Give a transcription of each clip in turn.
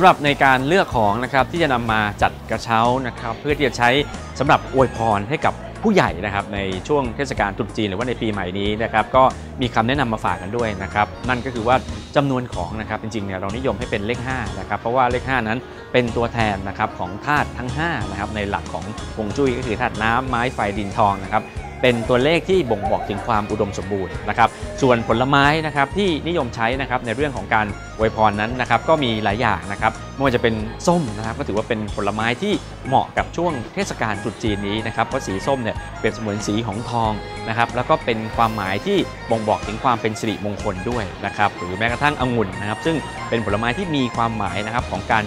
ำหรับในการเลือกของนะครับที่จะนำมาจัดกระเช้านะครับ เพื่อที่จะใช้สำหรับอวยพรให้กับผู้ใหญ่นะครับในช่วงเทศกาลตรุษจีนหรือว่าในปีใหม่นี้นะครับก็มีคำแนะนำมาฝากกันด้วยนะครับนั่นก็คือว่าจำนวนของนะครับจริงๆเนี่ยเรานิยมให้เป็นเลข5นะครับเพราะว่าเลข 5 นั้นเป็นตัวแทนนะครับของธาตุทั้ง5นะครับในหลักของฮวงจุ้ยก็คือธาตุน้ำไม้ไฟดินทองนะครับ เป็นตัวเลขที่บ่งบอกถึงความอุดมสมบูรณ์นะครับ ส่วนผลไม้นะครับที่นิยมใช้นะครับในเรื่องของการอวยพรนั้นนะครับก็มีหลายอย่างนะครับไม่ว่าจะเป็นส้มนะครับก็ถือว่าเป็นผลไม้ที่เหมาะกับช่วงเทศกาลตรุษจีนนี้นะครับเพราะสีส้มเนี่ยเปรียบเสมือนสีของทองนะครับแล้วก็เป็นความหมายที่บ่งบอกถึงความเป็นสิริมงคลด้วยนะครับหรือแม้กระทั่งองุ่นนะครับซึ่งเป็นผลไม้ที่มีความหมายนะครับของการ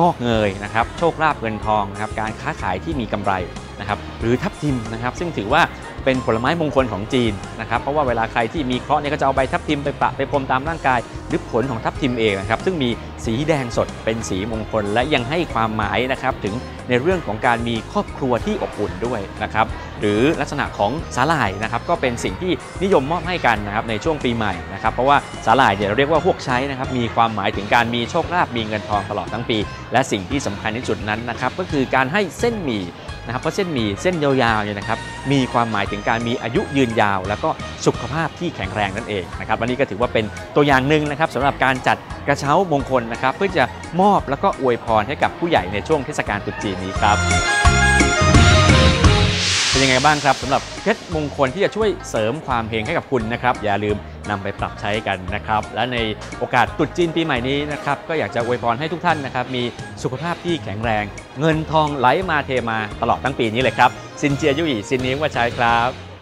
งอกเงยนะครับโชคลาภเงินทองนะครับการค้าขายที่มีกำไรนะครับหรือทับทิมนะครับซึ่งถือว่า เป็นผลไม้มงคลของจีนนะครับเพราะว่าเวลาใครที่มีเคราะห์เนี่ยก็จะเอาใบทับทิมไปปะไปพรมตามร่างกาย หรือผลของทับทิมเองนะครับซึ่งมีสีแดงสดเป็นสีมงคล และยังให้ความหมายนะครับถึงในเรื่องของการมีครอบครัวที่อบอุ่นด้วยนะครับหรือลักษณะของสาหร่ายนะครับก็เป็นสิ่งที่นิยมมอบให้กันนะครับในช่วงปีใหม่นะครับเพราะว่าสาหร่ายเนี่ยเราเรียกว่าพวกใช้นะครับมีความหมายถึงการมีโชคลาภมีเงินทองตลอดทั้งปี และสิ่งที่สำคัญที่สุดนั้นนะครับก็คือการให้เส้นหมี่นะครับเพราะเส้นหมี่เส้นยาวๆเนี่ยนะครับ มีความหมายถึงการมีอายุยืนยาว แล้วก็สุขภาพที่แข็งแรงนั่นเองนะครับวันนี้ก็ถือว่าเป็นตัวอย่างหนึ่งนะครับสำหรับการจัดกระเช้ามงคลนะครับ เพื่อจะมอบแล้วก็อวยพรให้กับผู้ใหญ่ในช่วงเทศกาลตรุษจีนนี้ครับ เป็นยังไงบ้างครับสำหรับเคล็ดมงคลที่จะช่วยเสริมความเฮงให้กับคุณนะครับ อย่าลืมนำไปปรับใช้กันนะครับ และในโอกาสตรุษจีนปีใหม่นี้นะครับก็อยากจะอวยพรให้ทุกท่านนะครับ มีสุขภาพที่แข็งแรง เงินทองไหลมาเทมาตลอดทั้งปีนี้เลยครับซินเจียยุยซินนิ้งว่าใช้ครับ